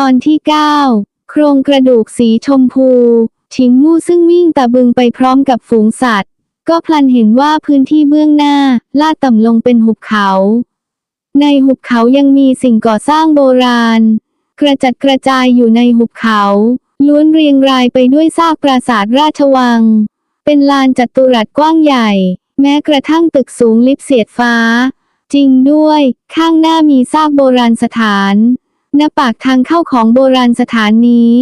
ตอนที่ 9 โครงกระดูกสีชมพู ชิงมู่ซึ่งวิ่งตะบึงไปพร้อมกับฝูงสัตว์ ก็พลันเห็นว่าพื้นที่เบื้องหน้า ลาดต่ำลงเป็นหุบเขา ในหุบเขายังมีสิ่งก่อสร้างโบราณ กระจัดกระจายอยู่ในหุบเขา ล้วนเรียงรายไปด้วยซากปราสาทราชวัง เป็นลานจัตุรัสกว้างใหญ่ แม้กระทั่งตึกสูงลิบเสียดฟ้า จริงด้วย ข้างหน้ามีซากโบราณสถาน ณปากทางเข้าของโบราณสถานนี้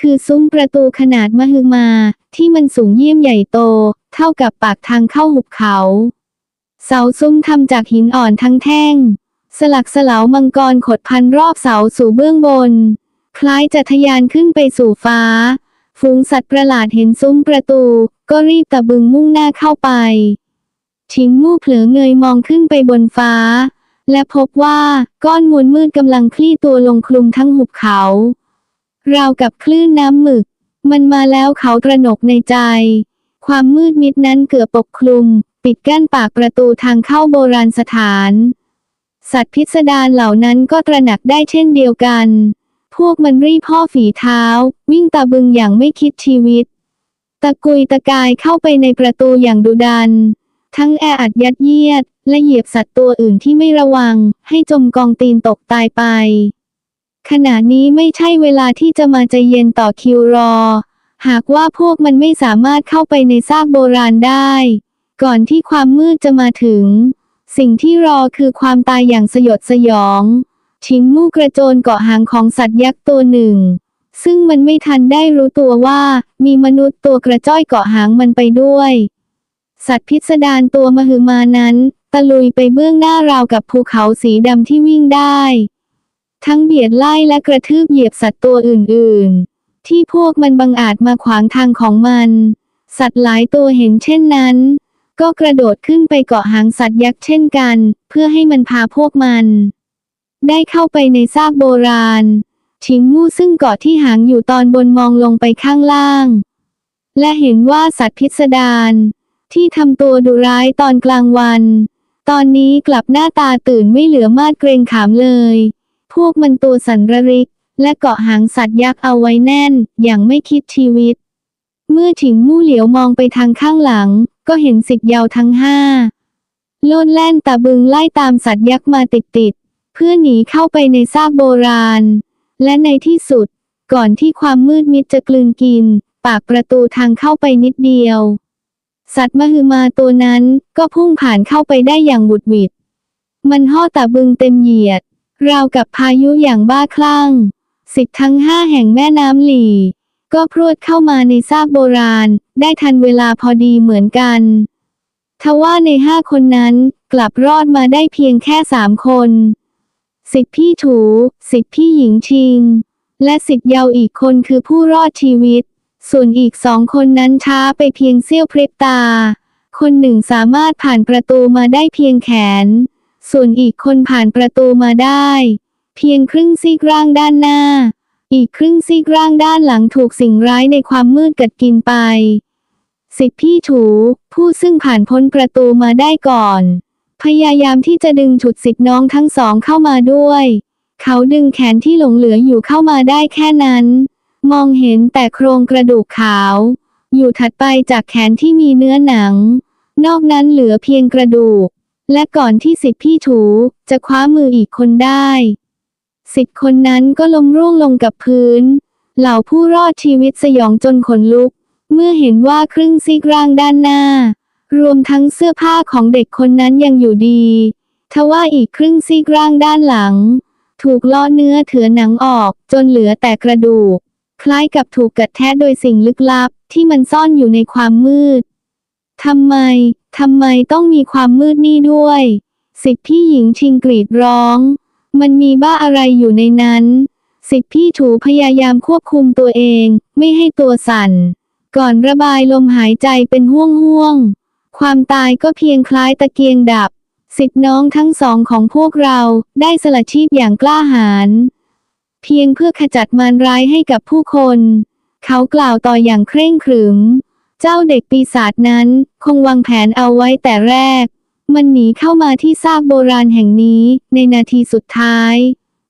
คือซุ้มประตูขนาดมหึมา ที่มันสูงเยี่ยมใหญ่โต เท่ากับปากทางเข้าหุบเขา เสาซุ้มทำจากหินอ่อนทั้งแท่ง สลักสลาวมังกรขดพันรอบเสาสู่เบื้องบน คล้ายจะทะยานขึ้นไปสู่ฟ้า ฝูงสัตว์ประหลาดเห็นซุ้มประตู ก็รีบตะบึงมุ่งหน้าเข้าไปชิงมู่เผลอเงยมองขึ้นไปบนฟ้า และพบว่าก้อนมวลมืดกำลังคลี่ตัวลงคลุมทั้งหุบเขา ราวกับคลื่นน้ำหมึก มันมาแล้วเขาตระหนกในใจ ความมืดมิดนั้นเกือบปกคลุม ปิดกั้นปากประตูทางเข้าโบราณสถาน สัตว์พิสดารเหล่านั้นก็ตระหนักได้เช่นเดียวกัน พวกมันรีบพ่อฝีเท้า วิ่งตะบึงอย่างไม่คิดชีวิต ตะกุยตะกายเข้าไปในประตูอย่างดุดัน ทั้งแออัดยัดเยียด และเหยียบสัตว์ตัวอื่นที่ไม่ระวัง ให้จมกองตีนตกตายไป ขณะนี้ไม่ใช่เวลาที่จะมาใจเย็นต่อคิวรอ หากว่าพวกมันไม่สามารถเข้าไปในซากโบราณได้ ก่อนที่ความมืดจะมาถึง สิ่งที่รอคือความตายอย่างสยดสยองชิงมูกระโจนเกาะหางของสัตว์ยักษ์ตัวหนึ่ง ซึ่งมันไม่ทันได้รู้ตัวว่า มีมนุษย์ตัวกระจ้อยเกาะหางมันไปด้วย สัตว์พิสดารตัวมหึมานั้น ตะลุยไปเบื้องหน้าราวกับภูเขาสีดำที่วิ่งได้ ทั้งเบียดไล่และกระทืบเหยียบสัตว์ตัวอื่นๆ ที่พวกมันบังอาจมาขวางทางของมัน สัตว์หลายตัวเห็นเช่นนั้น ก็กระโดดขึ้นไปเกาะหางสัตว์ยักษ์เช่นกัน เพื่อให้มันพาพวกมัน ได้เข้าไปในซากโบราณชิงมู่ซึ่งเกาะที่หางอยู่ตอนบนมองลงไปข้างล่าง และเห็นว่าสัตว์พิสดาร ที่ทำตัวดุร้ายตอนกลางวัน ตอนนี้กลับหน้าตาตื่นไม่เหลือมาดเกรงขามเลย พวกมันตัวสันระริก และเกาะหางสัตว์ยักษ์เอาไว้แน่น อย่างไม่คิดชีวิต เมื่อถิงมู่เหลียวมองไปทางข้างหลัง ก็เห็นสิทธิ์ยาวทั้งห้าโลดแล่นตะบึงไล่ตามสัตว์ยักษ์มาติดๆ เพื่อหนีเข้าไปในซากโบราณ และในที่สุด ก่อนที่ความมืดมิดจะกลืนกิน ปากประตูทางเข้าไปนิดเดียว สัตว์มหึมาตัวนั้นก็พุ่งผ่านเข้าไปได้อย่างบุดหวิด มันห่อตะบึงเต็มเหยียด ราวกับพายุอย่างบ้าคลั่ง สิทธิ์ทั้งห้าแห่งแม่น้ำหลี ก็พรวดเข้ามาในซากโบราณ ได้ทันเวลาพอดีเหมือนกัน ทว่าในห้าคนนั้นกลับรอดมาได้เพียงแค่สามคน สิทธิพี่ถู สิทธิพี่หญิงชิง และสิทธิเยาวอีกคนคือผู้รอดชีวิต ส่วนอีกสองคนนั้นช้าไปเพียงเสี้ยวพริบตา คนหนึ่งสามารถผ่านประตูมาได้เพียงแขน ส่วนอีกคนผ่านประตูมาได้ เพียงครึ่งซีกร่างด้านหน้า อีกครึ่งซีกร่างด้านหลังถูกสิ่งร้ายในความมืดกัดกินไปสิทธิพี่ถูผู้ซึ่งผ่านพ้นประตูมาได้ก่อน พยายามที่จะดึงฉุดสิทธิน้องทั้งสองเข้ามาด้วย เขาดึงแขนที่หลงเหลืออยู่เข้ามาได้แค่นั้น มองเห็นแต่โครงกระดูกขาว อยู่ถัดไปจากแขนที่มีเนื้อหนัง นอกนั้นเหลือเพียงกระดูก และก่อนที่สิทธิพี่ถูจะคว้ามืออีกคนได้ สิทธิคนนั้นก็ล้มร่วงลงกับพื้น เหล่าผู้รอดชีวิตสยองจนขนลุก เมื่อเห็นว่าครึ่งซีกร่างด้านหน้า รวมทั้งเสื้อผ้าของเด็กคนนั้นยังอยู่ดีทว่าอีกครึ่งซีกร่างด้านหลัง ถูกล่อเนื้อเถือหนังออกจนเหลือแต่กระดูก คล้ายกับถูกกัดแทะโดยสิ่งลึกลับที่มันซ่อนอยู่ในความมืด ทำไม ทำไมต้องมีความมืดนี่ด้วย สิทธิพี่หญิงชิงกรีดร้อง มันมีบ้าอะไรอยู่ในนั้น สิทธิพี่ถูพยายามควบคุมตัวเอง ไม่ให้ตัวสั่น ก่อนระบายลมหายใจเป็นห่วงห่วงๆความตายก็เพียงคล้ายตะเกียงดับ สิทธิน้องทั้งสองของพวกเราได้สละชีพอย่างกล้าหาญ เพียงเพื่อขจัดมารร้ายให้กับผู้คน เขากล่าวต่ออย่างเคร่งขรึม เจ้าเด็กปีศาจนั้นคงวางแผนเอาไว้แต่แรก มันหนีเข้ามาที่ซากโบราณแห่งนี้ในนาทีสุดท้าย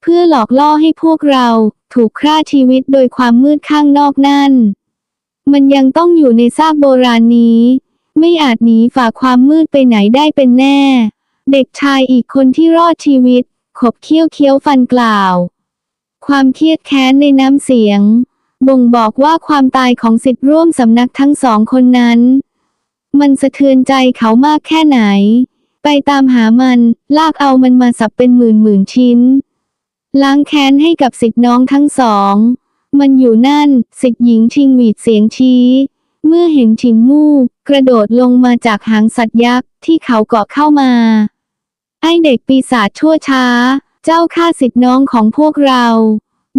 เพื่อหลอกล่อให้พวกเราถูกฆ่าชีวิตโดยความมืดข้างนอกนั่น มันยังต้องอยู่ในซากโบราณนี้ ไม่อาจหนีฝ่าความมืดไปไหนได้เป็นแน่ เด็กชายอีกคนที่รอดชีวิต ขบเคี้ยวเคี้ยวฟันกล่าว ความเครียดแค้นในน้ำเสียง บ่งบอกว่าความตายของสิทธิ์ร่วมสำนักทั้งสองคนนั้น มันสะเทือนใจเขามากแค่ไหน ไปตามหามัน ลากเอามันมาสับเป็นหมื่นหมื่นชิ้น ล้างแค้นให้กับสิทธิ์น้องทั้งสอง มันอยู่นั่น สิทธิ์หญิงชิงหวีดเสียงชี้เมื่อเห็นชิงมู่กระโดดลงมาจากหางสัตว์ยักษ์ที่เขาเกาะเข้ามา ไอเด็กปีศาจชั่วช้า เจ้าฆ่าสิทธิ์น้องของพวกเรา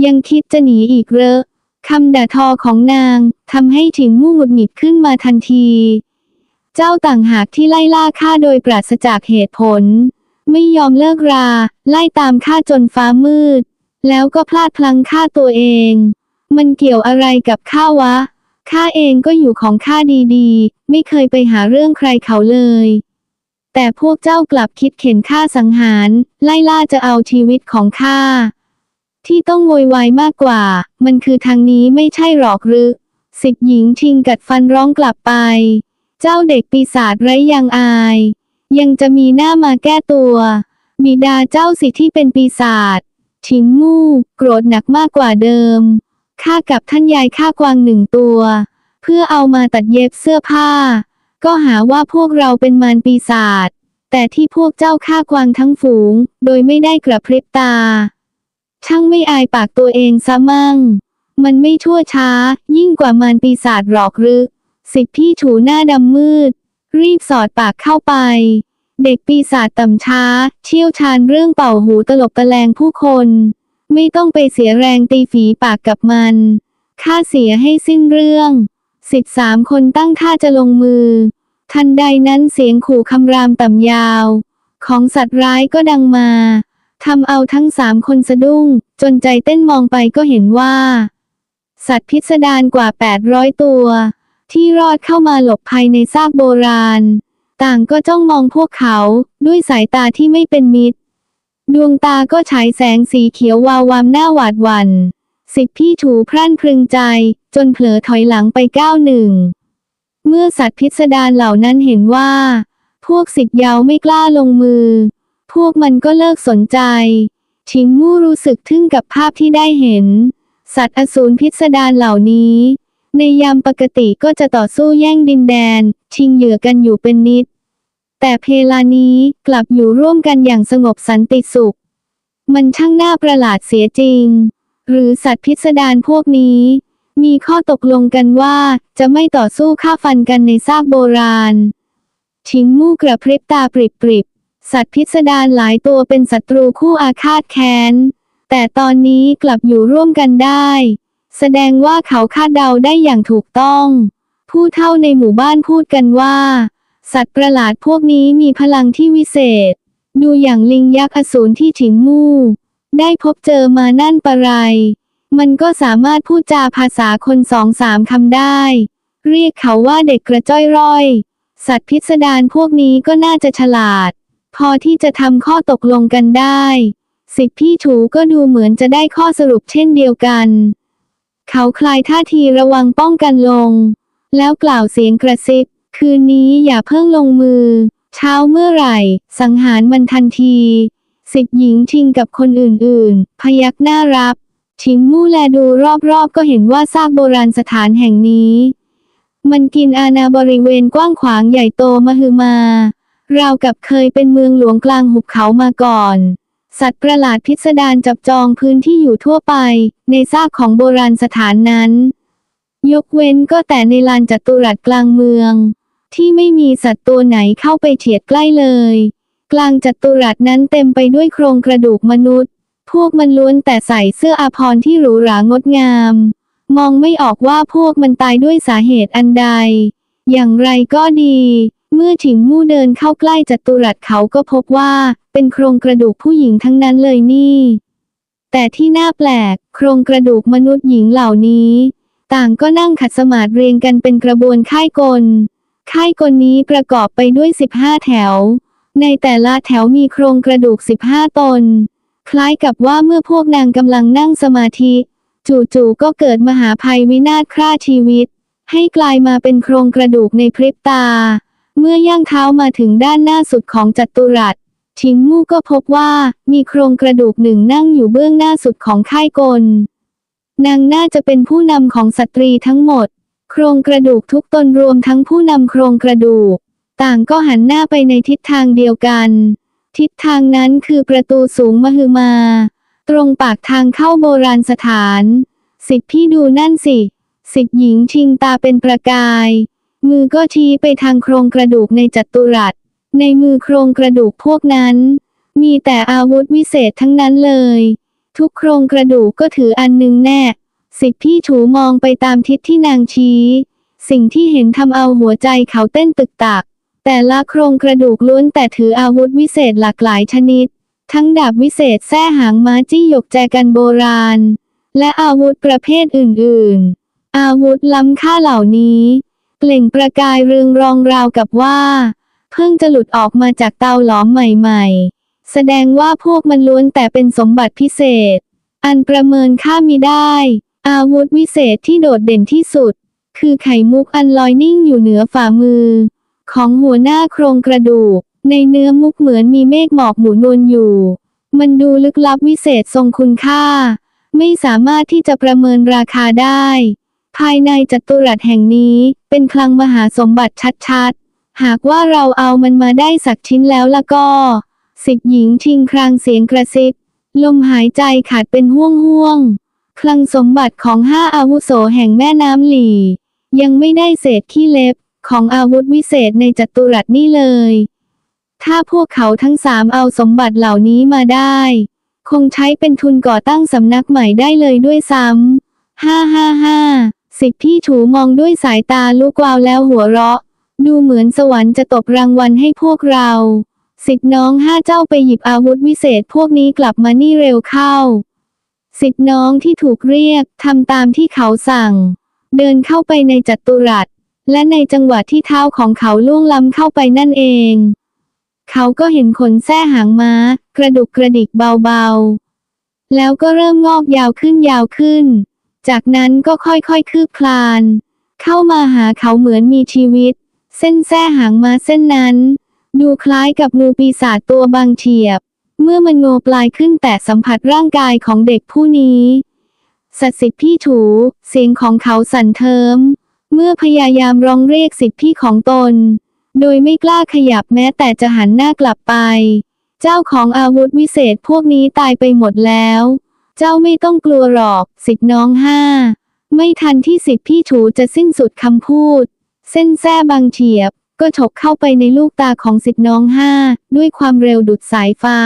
ยังคิดจะหนีอีกเหรอคำด่าทอของนางทำให้ฉิงมู่หงุดหงิดขึ้นมาทันที เจ้าต่างหากที่ไล่ล่าข้าโดยปราศจากเหตุผล ไม่ยอมเลิกรา ไล่ตามข้าจนฟ้ามืด แล้วก็พลาดพลั้งฆ่าตัวเอง มันเกี่ยวอะไรกับข้าวะข้าเองก็อยู่ของข้าดีๆ ไม่เคยไปหาเรื่องใครเขาเลย แต่พวกเจ้ากลับคิดเข็นฆ่าสังหาร ไล่ล่าจะเอาชีวิตของข้า ที่ต้องโวยวายมากกว่า มันคือทางนี้ไม่ใช่หรอกหรือ สิทธิหญิงชิงกัดฟันร้องกลับไป เจ้าเด็กปีศาจไร้ยังอาย ยังจะมีหน้ามาแก้ตัวบิดาเจ้าสิที่เป็นปีศาจชิงมู่ โกรธหนักมากกว่าเดิมข้ากับท่านยายฆ่ากวางหนึ่งตัว เพื่อเอามาตัดเย็บเสื้อผ้า ก็หาว่าพวกเราเป็นมารปีศาจ แต่ที่พวกเจ้าฆ่ากวางทั้งฝูง โดยไม่ได้กระพริบตา ช่างไม่อายปากตัวเองซะมั่ง มันไม่ชั่วช้า ยิ่งกว่ามารปีศาจหรอกหรือ สิทธิพี่ถูหน้าดำมืด รีบสอดปากเข้าไป เด็กปีศาจต่ำช้า เชี่ยวชาญเรื่องเป่าหูตลบตะแลงผู้คน ไม่ต้องไปเสียแรงตีฝีปากกับมัน ค่าเสียให้สิ้นเรื่อง สิทธิ์สามคนตั้งท่าจะลงมือ ทันใดนั้นเสียงขู่คำรามต่ำยาว ของสัตว์ร้ายก็ดังมาทำเอาทั้งสามคนสะดุ้ง จนใจเต้นมองไปก็เห็นว่า สัตว์พิสดารกว่า 800 ตัว ที่รอดเข้ามาหลบภัยในซากโบราณ ต่างก็จ้องมองพวกเขาด้วยสายตาที่ไม่เป็นมิตร ดวงตาก็ฉายแสงสีเขียววาววามหน้าหวาดหวัน่น สิทธิพี่ถูพรั่นพรึงใจ จนเผลอถอยหลังไปก้าวหนึ่ง เมื่อสัตว์พิสดารเหล่านั้นเห็นว่า พวกสิทธิ์ยาวไม่กล้าลงมือ พวกมันก็เลิกสนใจ ชิงมู่รู้สึกทึ่งกับภาพที่ได้เห็น สัตว์อสูรพิสดารเหล่านี้ ในยามปกติก็จะต่อสู้แย่งดินแดน ชิงเหยื่อกันอยู่เป็นนิด แต่เพลานี้กลับอยู่ร่วมกันอย่างสงบสันติสุข มันช่างน่าประหลาดเสียจริง หรือสัตว์พิสดารพวกนี้ มีข้อตกลงกันว่า จะไม่ต่อสู้ฆ่าฟันกันในซากโบราณ ชิงมู่กระพริบตาปริบปริบๆสัตว์พิสดารหลายตัวเป็นศัตรูคู่อาฆาตแค้น แต่ตอนนี้กลับอยู่ร่วมกันได้ แสดงว่าเขาคาดเดาได้อย่างถูกต้อง ผู้เท่าในหมู่บ้านพูดกันว่า สัตว์ประหลาดพวกนี้มีพลังที่วิเศษ ดูอย่างลิงยักษ์อสูรที่ฉิงมู่ ได้พบเจอมานั่นปะไร มันก็สามารถพูดจาภาษาคนสองสามคำได้ เรียกเขาว่าเด็กกระจ้อยร่อย สัตว์พิสดารพวกนี้ก็น่าจะฉลาด พอที่จะทำข้อตกลงกันได้สิทธิพี่ถูก็ดูเหมือนจะได้ข้อสรุปเช่นเดียวกัน เขาคลายท่าทีระวังป้องกันลง แล้วกล่าวเสียงกระซิบ คืนนี้อย่าเพิ่งลงมือ เช้าเมื่อไหร่ สังหารมันทันที สิทธิ์หญิงชิงกับคนอื่นๆ พยักหน้ารับชิงมู่แลดูรอบๆ ก็เห็นว่าซากโบราณสถานแห่งนี้ มันกินอาณาบริเวณกว้างขวางใหญ่โตมหึมา ราวกับเคยเป็นเมืองหลวงกลางหุบเขามาก่อน สัตว์ประหลาดพิสดารจับจองพื้นที่อยู่ทั่วไป ในซากของโบราณสถานนั้น ยกเว้นก็แต่ในลานจัตุรัสกลางเมือง ที่ไม่มีสัตว์ตัวไหนเข้าไปเฉียดใกล้เลย กลางจัตุรัสนั้นเต็มไปด้วยโครงกระดูกมนุษย์ พวกมันล้วนแต่ใส่เสื้ออาภรณ์ที่หรูหรางดงาม มองไม่ออกว่าพวกมันตายด้วยสาเหตุอันใด อย่างไรก็ดี เมื่อถิงมู่เดินเข้าใกล้จัตุรัสเขาก็พบว่า เป็นโครงกระดูกผู้หญิงทั้งนั้นเลยนี่ แต่ที่น่าแปลก โครงกระดูกมนุษย์หญิงเหล่านี้ ต่างก็นั่งขัดสมาธิเรียงกันเป็นกระบวนค่ายกลค่ายกลนี้ประกอบไปด้วย 15 แถว ในแต่ละแถวมีโครงกระดูก 15 ตน คล้ายกับว่าเมื่อพวกนางกำลังนั่งสมาธิ จู่ๆก็เกิดมหาภัยวินาศฆ่าชีวิต ให้กลายมาเป็นโครงกระดูกในพริบตา เมื่อย่างเท้ามาถึงด้านหน้าสุดของจัตุรัสชิงมู่ก็พบว่ามีโครงกระดูกหนึ่งนั่งอยู่เบื้องหน้าสุดของค่ายกล นางน่าจะเป็นผู้นำของสตรีทั้งหมด โครงกระดูกทุกตนรวมทั้งผู้นำโครงกระดูก ต่างก็หันหน้าไปในทิศทางเดียวกัน ทิศทางนั้นคือประตูสูงมหึมา ตรงปากทางเข้าโบราณสถาน สิทธิพี่ดูนั่นสิ สิทธิหญิงชิงตาเป็นประกาย มือก็ชี้ไปทางโครงกระดูกในจัตุรัส ในมือโครงกระดูกพวกนั้น มีแต่อาวุธวิเศษทั้งนั้นเลย ทุกโครงกระดูกก็ถืออันหนึงแน่สิทธิพี่ถูมองไปตามทิศที่นางชี้ สิ่งที่เห็นทำเอาหัวใจเขาเต้นตึกตัก แต่ละโครงกระดูกล้วนแต่ถืออาวุธวิเศษหลากหลายชนิด ทั้งดาบวิเศษแส้หางม้าจี้หยกแจกันโบราณ และอาวุธประเภทอื่นๆ อาวุธล้ำค่าเหล่านี้ เปล่งประกายเรืองรองราวกับว่า เพิ่งจะหลุดออกมาจากเตาหลอมใหม่ๆ แสดงว่าพวกมันล้วนแต่เป็นสมบัติพิเศษ อันประเมินค่ามิได้ อาวุธวิเศษที่โดดเด่นที่สุด คือไข่มุกอันลอยนิ่งอยู่เหนือฝ่ามือ ของหัวหน้าโครงกระดูก ในเนื้อมุกเหมือนมีเมฆหมอกหมุนวนอยู่ มันดูลึกลับวิเศษทรงคุณค่า ไม่สามารถที่จะประเมินราคาได้ ภายในจัตุรัสแห่งนี้เป็นคลังมหาสมบัติชัดๆ หากว่าเราเอามันมาได้สักชิ้นแล้วละก็ สิทธิหญิงชิงครางเสียงกระซิบ ลมหายใจขาดเป็นห่วงห่วงๆคลังสมบัติของห้าอาวุโสแห่งแม่น้ำหลี ยังไม่ได้เศษขี้เล็บ ของอาวุธวิเศษในจัตุรัสนี่เลย ถ้าพวกเขาทั้งสามเอาสมบัติเหล่านี้มาได้ คงใช้เป็นทุนก่อตั้งสำนักใหม่ได้เลยด้วยซ้ำฮ่าฮ่าฮ่าสิทธิพี่ถูมองด้วยสายตาลูกวาวแล้วหัวเราะ ดูเหมือนสวรรค์จะตบรางวัลให้พวกเรา สิทธิน้องห้าเจ้าไปหยิบอาวุธวิเศษพวกนี้กลับมานี่เร็วเข้า สิทธิน้องที่ถูกเรียกทำตามที่เขาสั่ง เดินเข้าไปในจัตุรัส และในจังหวะที่เท้าของเขาล่วงล้ำเข้าไปนั่นเอง เขาก็เห็นขนแส้หางม้า กระดุกกระดิกเบาๆ แล้วก็เริ่มงอกยาวขึ้นยาวขึ้น จากนั้นก็ค่อยๆคืบคลาน เข้ามาหาเขาเหมือนมีชีวิต เส้นแส้หางม้าเส้นนั้น ดูคล้ายกับงูปีศาจตัวบางเฉียบ เมื่อมันโงปลายขึ้นแต่สัมผัสร่างกายของเด็กผู้นี้สัตว์สิทธิ์พี่ถู เสียงของเขาสั่นเทิม เมื่อพยายามร้องเรียกสิทธิพี่ของตน โดยไม่กล้าขยับแม้แต่จะหันหน้ากลับไป เจ้าของอาวุธวิเศษพวกนี้ตายไปหมดแล้ว เจ้าไม่ต้องกลัวหรอก สิทธิน้องห้า ไม่ทันที่สิทธิพี่ถูจะสิ้นสุดคำพูด เส้นแส้บางเฉียบ ก็ฉกเข้าไปในลูกตาของสิทธิน้องห้า ด้วยความเร็วดุดสายฟ้า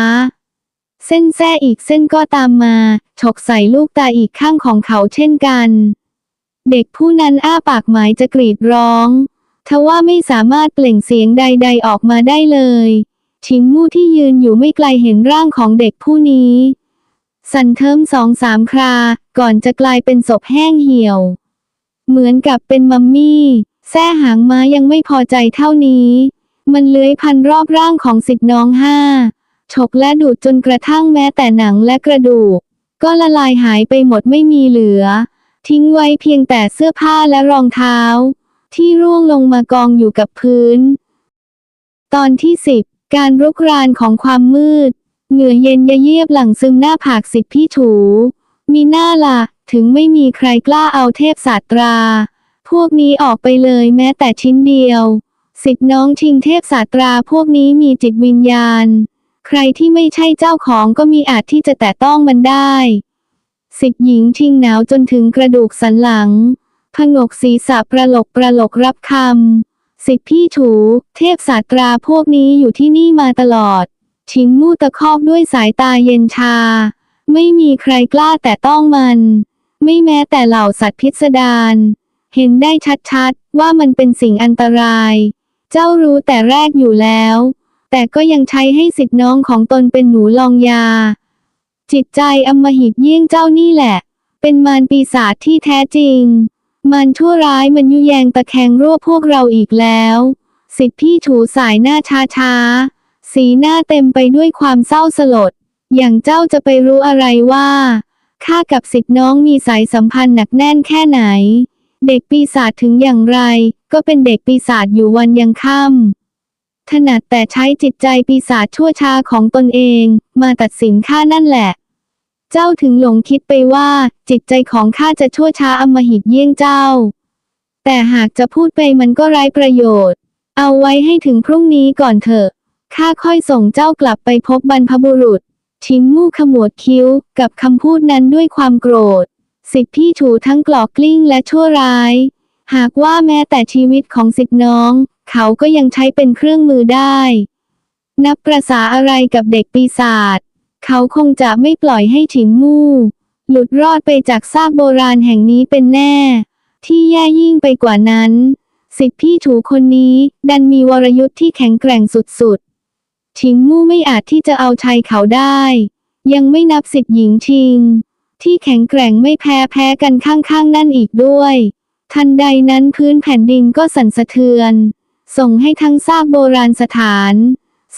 เส้นแส้อีกเส้นก็ตามมา ฉกใส่ลูกตาอีกข้างของเขาเช่นกัน เด็กผู้นั้นอ้าปากหมายจะกรีดร้อง ทว่าไม่สามารถเปล่งเสียงใด ๆออกมาได้เลยชิงมู่ที่ยืนอยู่ไม่ไกลเห็นร่างของเด็กผู้นี้ สั่นเทิมสองสามครา ก่อนจะกลายเป็นศพแห้งเหี่ยว เหมือนกับเป็นมัมมี่แส้หางม้ายังไม่พอใจเท่านี้ มันเลื้อยพันรอบร่างของสิทธิน้องห้าฉกและดูดจนกระทั่งแม้แต่หนังและกระดูก ก็ละลายหายไปหมดไม่มีเหลือ ทิ้งไว้เพียงแต่เสื้อผ้าและรองเท้า ที่ร่วงลงมากองอยู่กับพื้น ตอนที่สิบการรุกรานของความมืด เหงื่อเย็นยะเยียบหลังซึมหน้าผากสิทธิพี่ถู มีหน้าละถึงไม่มีใครกล้าเอาเทพศาสตรา พวกนี้ออกไปเลยแม้แต่ชิ้นเดียว สิทธิน้องชิงเทพศาสตราพวกนี้มีจิตวิญญาณ ใครที่ไม่ใช่เจ้าของก็มีอาจที่จะแตะต้องมันได้ สิทธิหญิงชิงหนาวจนถึงกระดูกสันหลัง ผงกศีรษะประหลกประหลกรับคำ สิทธิพี่ถู เทพศาสตราพวกนี้อยู่ที่นี่มาตลอด ชิงมู่ตะคอกด้วยสายตาเย็นชา ไม่มีใครกล้าแต่ต้องมัน ไม่แม้แต่เหล่าสัตว์พิสดาร เห็นได้ชัดๆ ว่ามันเป็นสิ่งอันตราย เจ้ารู้แต่แรกอยู่แล้ว แต่ก็ยังใช้ให้สิทธิน้องของตนเป็นหนูลองยา จิตใจอำมหิตเยี่ยงเจ้านี่แหละ เป็นมารปีศาจที่แท้จริง มันชั่วร้ายมันยุแยงตะแคงรั่วพวกเราอีกแล้ว สิทธิพี่ถูสายหน้าช้าช้าสีหน้าเต็มไปด้วยความเศร้าสลด อย่างเจ้าจะไปรู้อะไรว่าข้ากับสิทธิ์น้องมีสายสัมพันธ์หนักแน่นแค่ไหน เด็กปีศาจถึงอย่างไร ก็เป็นเด็กปีศาจอยู่วันยังค่ำ ถนัดแต่ใช้จิตใจปีศาจชั่วชาของตนเอง มาตัดสินข้านั่นแหละ เจ้าถึงหลงคิดไปว่า จิตใจของข้าจะชั่วช้าอำมหิตเยี่ยงเจ้า แต่หากจะพูดไปมันก็ไร้ประโยชน์ เอาไว้ให้ถึงพรุ่งนี้ก่อนเถอะข้าค่อยส่งเจ้ากลับไปพบบรรพบุรุษ ชิงมู่ขมวดคิ้ว กับคำพูดนั้นด้วยความโกรธ สิทธิพี่ถูทั้งกลอกกลิ้งและชั่วร้าย หากว่าแม้แต่ชีวิตของสิทธิน้อง เขาก็ยังใช้เป็นเครื่องมือได้ นับประษาอะไรกับเด็กปีศาจ เขาคงจะไม่ปล่อยให้ฉินมู่ หลุดรอดไปจากซากโบราณแห่งนี้เป็นแน่ ที่แย่ยิ่งไปกว่านั้นสิทธิพี่ถูคนนี้ ดันมีวรยุทธ์ที่แข็งแกร่งสุดๆ ชิงมู่ไม่อาจที่จะเอาชัยเขาได้ ยังไม่นับสิทธิหญิงชิง ที่แข็งแกร่งไม่แพ้แพ้กันข้างๆ นั่นอีกด้วย ทันใดนั้นพื้นแผ่นดินก็สั่นสะเทือน ส่งให้ทั้งซากโบราณสถาน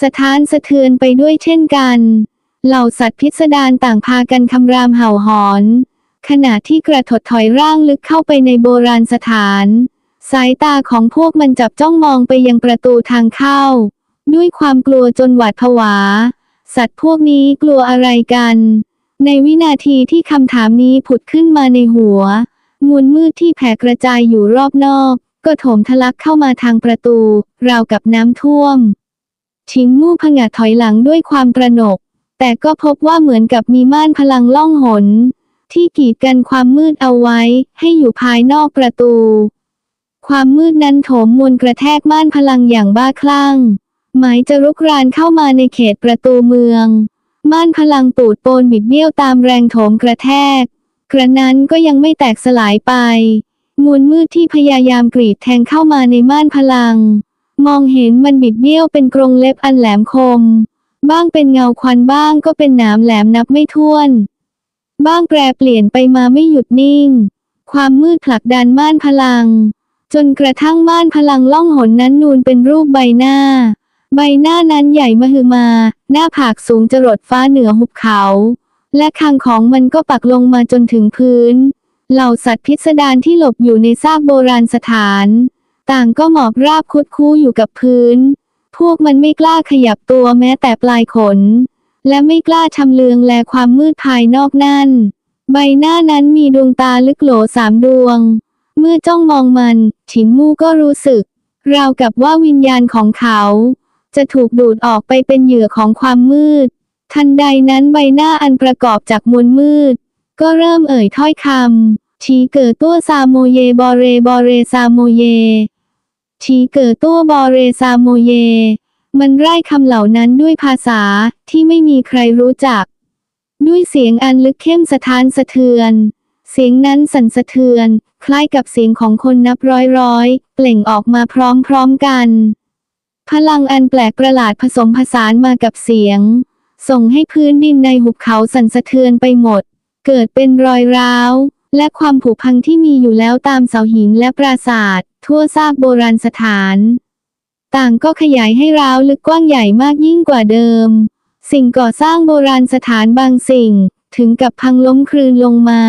สถานสะเทือนไปด้วยเช่นกัน เหล่าสัตว์พิสดารต่างพากันคำรามเห่าหอน ขณะที่กระถดถอยร่างลึกเข้าไปในโบราณสถาน สายตาของพวกมันจับจ้องมองไปยังประตูทางเข้า ด้วยความกลัวจนหวาดผวา สัตว์พวกนี้กลัวอะไรกัน ในวินาทีที่คำถามนี้ผุดขึ้นมาในหัวมูลมืดที่แผ่กระจายอยู่รอบนอก ก็โถมทะลักเข้ามาทางประตู ราวกับน้ำท่วม ชิงมู่ผงะถอยหลังด้วยความตระหนก แต่ก็พบว่าเหมือนกับมีม่านพลังล่องหน ที่กีดกันความมืดเอาไว้ ให้อยู่ภายนอกประตู ความมืดนั้นโถมมวลกระแทกม่านพลังอย่างบ้าคลั่ง หมายจะรุกรานเข้ามาในเขตประตูเมือง ม่านพลังปูดโปนบิดเบี้ยวตามแรงโถมกระแทก กระนั้นก็ยังไม่แตกสลายไป มูลมืดที่พยายามกรีดแทงเข้ามาในม่านพลัง มองเห็นมันบิดเบี้ยวเป็นกรงเล็บอันแหลมคม บ้างเป็นเงาควันบ้างก็เป็นหนามแหลมนับไม่ถ้วน บ้างแปรเปลี่ยนไปมาไม่หยุดนิ่ง ความมืดผลักดันม่านพลัง จนกระทั่งม่านพลังล่องหนนั้นนูนเป็นรูปใบหน้า ใบหน้านั้นใหญ่มหึมา หน้าผากสูงจรดฟ้าเหนือหุบเขา และคางของมันก็ปักลงมาจนถึงพื้น เหล่าสัตว์พิสดารที่หลบอยู่ในซากโบราณสถาน ต่างก็หมอบราบคุดคู่อยู่กับพื้น พวกมันไม่กล้าขยับตัวแม้แต่ปลายขน และไม่กล้าชำเลืองแลความมืดภายนอกนั่น ใบหน้านั้นมีดวงตาลึกโหลสามดวง เมื่อจ้องมองมัน ฉินมู่ก็รู้สึก ราวกับว่าวิญญาณของเขา จะถูกดูดออกไปเป็นเหยื่อของความมืด ทันใดนั้นใบหน้าอันประกอบจากมวลมืด ก็เริ่มเอ่ยถ้อยคำชีเกิดตัวซาโมเยบอเรบอเรซาโมเยชีเกิดตัวบอเรซาโมเย มันไร้คำเหล่านั้นด้วยภาษาที่ไม่มีใครรู้จัก ด้วยเสียงอันลึกเข้มสะท้านสะเทือน เสียงนั้นสั่นสะเทือน คล้ายกับเสียงของคนนับร้อยร้อยเปล่งออกมาพร้อมๆกัน พลังอันแปลกประหลาดผสมผสานมากับเสียง ส่งให้พื้นดินในหุบเขาสั่นสะเทือนไปหมด เกิดเป็นรอยร้าว และความผุพังที่มีอยู่แล้วตามเสาหินและปราสาท ทั่วซากโบราณสถาน ต่างก็ขยายให้ร้าวลึกกว้างใหญ่มากยิ่งกว่าเดิม สิ่งก่อสร้างโบราณสถานบางสิ่ง ถึงกับพังล้มคลืนลงมา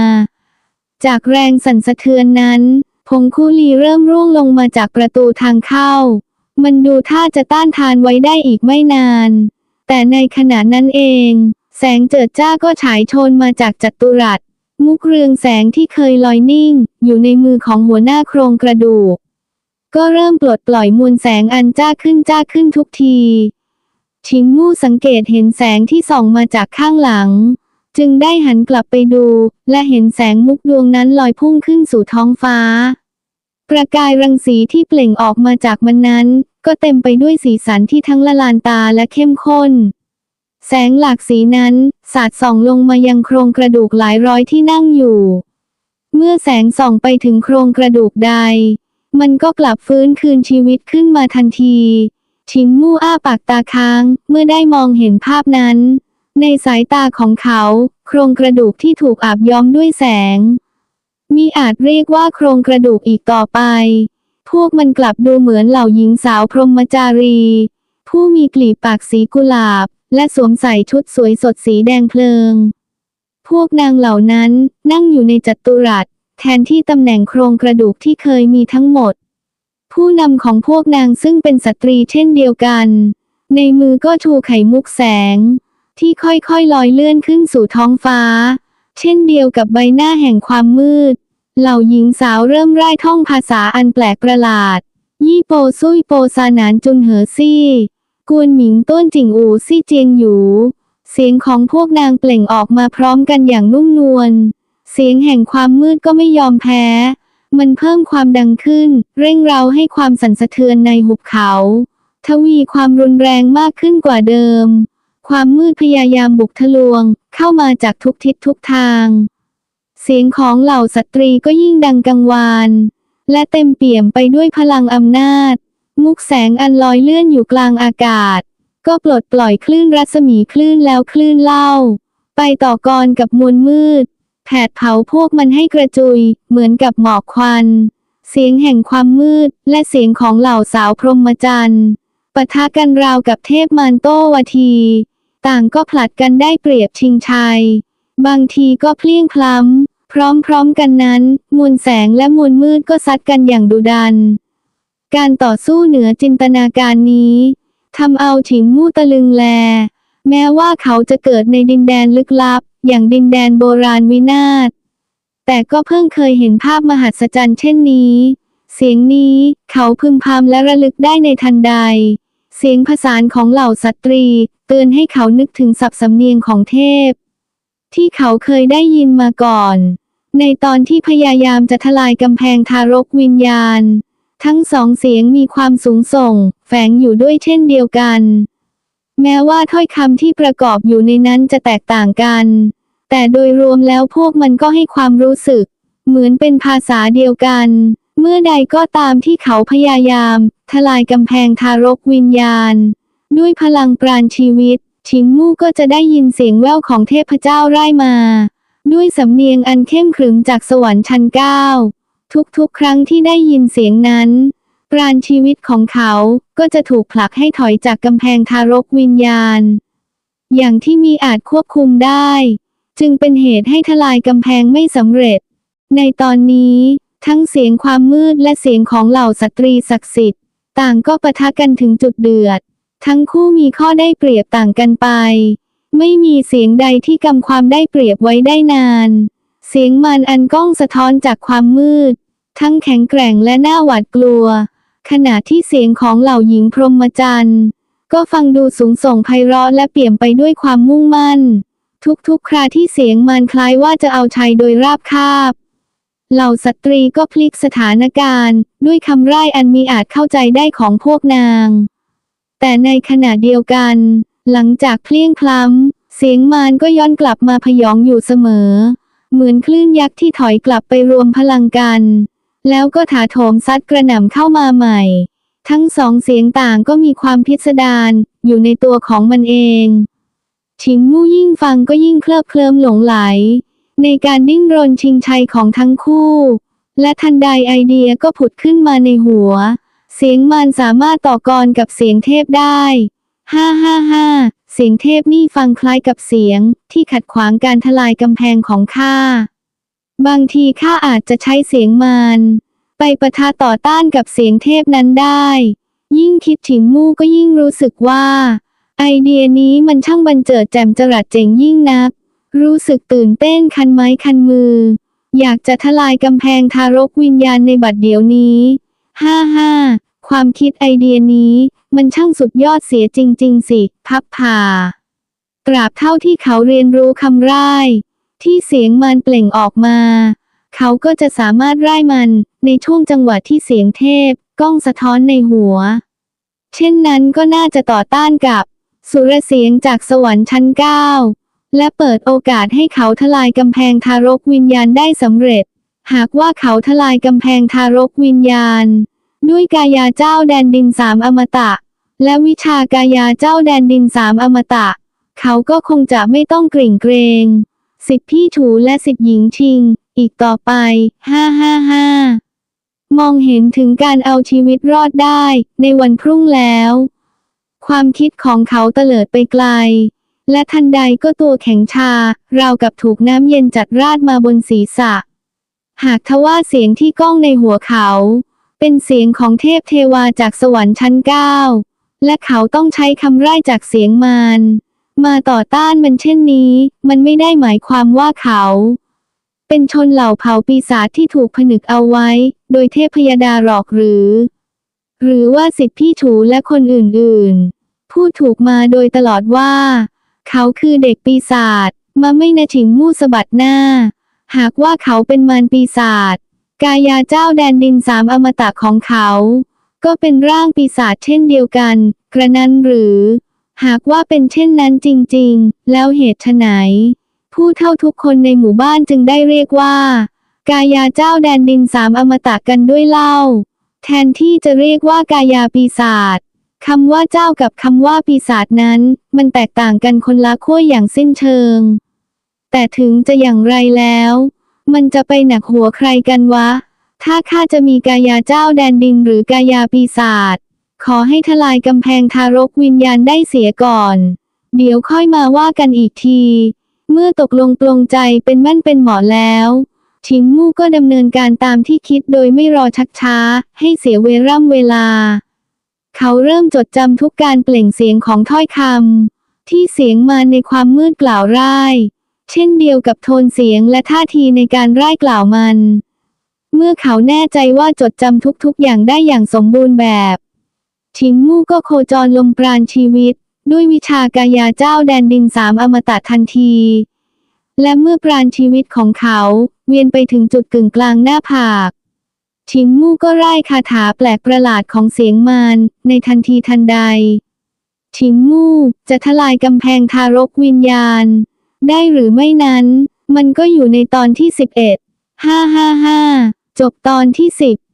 จากแรงสั่นสะเทือนนั้นพงคุลีเริ่มร่วงลงมาจากประตูทางเข้า มันดูท่าจะต้านทานไว้ได้อีกไม่นาน แต่ในขณะนั้นเอง แสงเจิดจ้าก็ฉายโชนมาจากจัตุรัส มุกเรืองแสงที่เคยลอยนิ่ง อยู่ในมือของหัวหน้าโครงกระดูก ก็เริ่มปลดปล่อยมวลแสงอันจ้าขึ้นจ้าขึ้นทุกทีชิงมู่สังเกตเห็นแสงที่ส่องมาจากข้างหลัง จึงได้หันกลับไปดู และเห็นแสงมุกดวงนั้นลอยพุ่งขึ้นสู่ท้องฟ้า ประกายรังสีที่เปล่งออกมาจากมันนั้น ก็เต็มไปด้วยสีสันที่ทั้งละลานตาและเข้มข้น แสงหลากสีนั้น สาดส่องลงมายังโครงกระดูกหลายร้อยที่นั่งอยู่ เมื่อแสงส่องไปถึงโครงกระดูกใด มันก็กลับฟื้นคืนชีวิตขึ้นมาทันทีชิงมู่อ้าปากตาค้าง เมื่อได้มองเห็นภาพนั้น ในสายตาของเขา โครงกระดูกที่ถูกอาบย้อมด้วยแสง มีอาจเรียกว่าโครงกระดูกอีกต่อไป พวกมันกลับดูเหมือนเหล่าหญิงสาวพรหมจารี ผู้มีกลีบปากสีกุหลาบ และสวมใส่ชุดสวยสดสีแดงเพลิง พวกนางเหล่านั้นนั่งอยู่ในจัตุรัสแทนที่ตำแหน่งโครงกระดูกที่เคยมีทั้งหมด ผู้นำของพวกนางซึ่งเป็นสตรีเช่นเดียวกัน ในมือก็ชูไข่มุกแสง ที่ค่อยๆลอยเลื่อนขึ้นสู่ท้องฟ้า เช่นเดียวกับใบหน้าแห่งความมืด เหล่าหญิงสาวเริ่มร่ายท่องภาษาอันแปลกประหลาด ยี่โปซุยโปซานานจุนเหอซี่ กวนหมิงต้นจิงอูซี่เจียงหยู เสียงของพวกนางเปล่งออกมาพร้อมกันอย่างนุ่มนวล เสียงแห่งความมืดก็ไม่ยอมแพ้ มันเพิ่มความดังขึ้น เร่งเร้าให้ความสั่นสะเทือนในหุบเขา ทวีความรุนแรงมากขึ้นกว่าเดิม ความมืดพยายามบุกทะลวง เข้ามาจากทุกทิศทุกทาง เสียงของเหล่าสตรีก็ยิ่งดังกังวาน และเต็มเปี่ยมไปด้วยพลังอำนาจ มุกแสงอันลอยเลื่อนอยู่กลางอากาศ ก็ปลดปล่อยคลื่นรัศมีคลื่นแล้วคลื่นเล่า ไปต่อกรกับมวลมืด แผดเผาพวกมันให้กระจุย เหมือนกับหมอกควัน เสียงแห่งความมืด และเสียงของเหล่าสาวพรหมจรรย์ปะทะกันราวกับเทพมารโตวที ต่างก็ผลัดกันได้เปรียบชิงชัย บางทีก็เพลียงพล้ำพร้อมๆกันนั้น มวลแสงและมวลมืดก็ซัดกันอย่างดุดัน การต่อสู้เหนือจินตนาการนี้ทำเอาฉิงมู่ตะลึงแล แม้ว่าเขาจะเกิดในดินแดนลึกลับ อย่างดินแดนโบราณวินาศ แต่ก็เพิ่งเคยเห็นภาพมหัศจรรย์เช่นนี้ เสียงนี้เขาพึมพำและระลึกได้ในทันใด เสียงผสานของเหล่าสตรี เตือนให้เขานึกถึงศัพท์สำเนียงของเทพ ที่เขาเคยได้ยินมาก่อน ในตอนที่พยายามจะทลายกำแพงทารกวิญญาณ ทั้งสองเสียงมีความสูงส่ง แฝงอยู่ด้วยเช่นเดียวกัน แม้ว่าถ้อยคำที่ประกอบอยู่ในนั้นจะแตกต่างกัน แต่โดยรวมแล้วพวกมันก็ให้ความรู้สึก เหมือนเป็นภาษาเดียวกัน เมื่อใดก็ตามที่เขาพยายาม ทลายกำแพงทารกวิญญาณ ด้วยพลังปราณชีวิต ชิงมู่ก็จะได้ยินเสียงแว่วของเทพเจ้าไร่มา ด้วยสำเนียงอันเข้มขรึมจากสวรรค์ชั้นเก้า ทุกๆ ครั้งที่ได้ยินเสียงนั้น ปราณชีวิตของเขาก็จะถูกผลักให้ถอยจากกำแพงทารกวิญญาณ อย่างที่มีอาจควบคุมได้ จึงเป็นเหตุให้ทลายกำแพงไม่สำเร็จ ในตอนนี้ ทั้งเสียงความมืดและเสียงของเหล่าสตรีศักดิ์สิทธิ์ ต่างก็ปะทะกันถึงจุดเดือด ทั้งคู่มีข้อได้เปรียบต่างกันไป ไม่มีเสียงใดที่กำความได้เปรียบไว้ได้นานเสียงมันอันก้องสะท้อนจากความมืด ทั้งแข็งแกร่งและน่าหวาดกลัว ขณะที่เสียงของเหล่าหญิงพรหมจรรย์ก็ฟังดูสูงส่งไพเราะและเปี่ยมไปด้วยความมุ่งมั่น ทุกๆ คราที่เสียงมันคล้ายว่าจะเอาชัยโดยราบคาบ เหล่าสตรีก็พลิกสถานการณ์ ด้วยคำร่ายอันมีอาจเข้าใจได้ของพวกนาง แต่ในขณะเดียวกัน หลังจากเพลียงพล้ำ เสียงมารก็ย้อนกลับมาพยองอยู่เสมอ เหมือนคลื่นยักษ์ที่ถอยกลับไปรวมพลังกัน แล้วก็ถาโถมซัดกระหน่ำเข้ามาใหม่ ทั้งสองเสียงต่างก็มีความพิสดารอยู่ในตัวของมันเองชิงมู่ยิ่งฟังก็ยิ่งเคลิบเคลิมหลงไหล ในการดิ้นรนชิงชัยของทั้งคู่ และทันใดไอเดียก็ผุดขึ้นมาในหัว เสียงมันสามารถต่อกรกับเสียงเทพได้ฮ่าฮ่าฮ่าเสียงเทพนี่ฟังคล้ายกับเสียงที่ขัดขวางการทลายกำแพงของข้า บางทีข้าอาจจะใช้เสียงมารไปประทะต่อต้านกับเสียงเทพนั้นได้ ยิ่งคิดถิงมู่ก็ยิ่งรู้สึกว่า ไอเดียนี้มันช่างบันเจิดแจ่มจรัสเจ๋งยิ่งนัก รู้สึกตื่นเต้นคันไม้คันมือ อยากจะทลายกำแพงทารกวิญญาณในบัดเดี๋ยวนี้ฮ่าฮ่าความคิดไอเดียนี้ มันช่างสุดยอดเสียจริง ๆ สิ พับผ่าตราบเท่าที่เขาเรียนรู้คำร่าย ที่เสียงมันเปล่งออกมา เขาก็จะสามารถร่ายมันในช่วงจังหวะที่เสียงเทพก้องสะท้อนในหัว เช่นนั้นก็น่าจะต่อต้านกับ สุรเสียงจากสวรรค์ชั้นเก้าและเปิดโอกาสให้เขาทลายกำแพงทารกวิญญาณได้สำเร็จ หากว่าเขาทลายกำแพงทารกวิญญาณ ด้วยกายาเจ้าแดนดินสามอมตะ และวิชากายาเจ้าแดนดินสามอมตะ เขาก็คงจะไม่ต้องกริ่งเกรง สิทธิพี่ถูและสิทธิหญิงชิง อีกต่อไปห้าห้าห้ามองเห็นถึงการเอาชีวิตรอดได้ ในวันพรุ่งแล้ว ความคิดของเขาเตลิดไปไกล และทันใดก็ตัวแข็งชา ราวกับถูกน้ำเย็นจัดราดมาบนศีรษะ หากทว่าเสียงที่ก้องในหัวเขา เป็นเสียงของเทพเทวาจากสวรรค์ชั้นเก้าและเขาต้องใช้คำไร่ายจากเสียงมาร มาต่อต้านมันเช่นนี้ มันไม่ได้หมายความว่าเขา เป็นชนเหล่าเผ่าปีศาจที่ถูกผนึกเอาไว้ โดยเทพยดาหรอกหรือ หรือว่าสิทธิพี่ถูและคนอื่นๆ พูดถูกมาโดยตลอดว่า เขาคือเด็กปีศาจมาไม่นะถิงมู่สะบัดหน้า หากว่าเขาเป็นมารปีศาจกายาเจ้าแดนดินสามอมตะของเขา ก็เป็นร่างปีศาจเช่นเดียวกัน กระนั้นหรือ หากว่าเป็นเช่นนั้นจริงๆ แล้วเหตุไฉนผู้เท่าทุกคนในหมู่บ้านจึงได้เรียกว่า กายาเจ้าแดนดินสามอมตะกันด้วยเล่า แทนที่จะเรียกว่ากายาปีศาจคำว่าเจ้ากับคำว่าปีศาจนั้น มันแตกต่างกันคนละขั้วอย่างสิ้นเชิง แต่ถึงจะอย่างไรแล้ว มันจะไปหนักหัวใครกันวะ ถ้าข้าจะมีกายาเจ้าแดนดินหรือกายาปีศาจ ขอให้ทลายกำแพงทารกวิญญาณได้เสียก่อน เดี๋ยวค่อยมาว่ากันอีกที เมื่อตกลงปลงใจเป็นมั่นเป็นหมอแล้วชิงมู่ก็ดำเนินการตามที่คิดโดยไม่รอชักช้า ให้เสียเวร่ำเวลา เขาเริ่มจดจำทุกการเปล่งเสียงของถ้อยคำที่เสียงมาในความมืดกล่าวร่าย เช่นเดียวกับโทนเสียงและท่าทีในการร่ายกล่าวมัน เมื่อเขาแน่ใจว่าจดจำทุกๆอย่างได้อย่างสมบูรณ์แบบ ชิงมู่ก็โคจรลมปราณชีวิต ด้วยวิชากายาเจ้าแดนดินสามอมตะทันที และเมื่อปราณชีวิตของเขา เวียนไปถึงจุดกึ่งกลางหน้าผากชิงมู่ก็ไร่คาถาแปลกประหลาดของเสียงมารในทันทีทันใดชิงมู่จะทลายกำแพงทารกวิญญาณ ได้หรือไม่นั้น มันก็อยู่ในตอนที่ 11 555 จบตอนที่ 10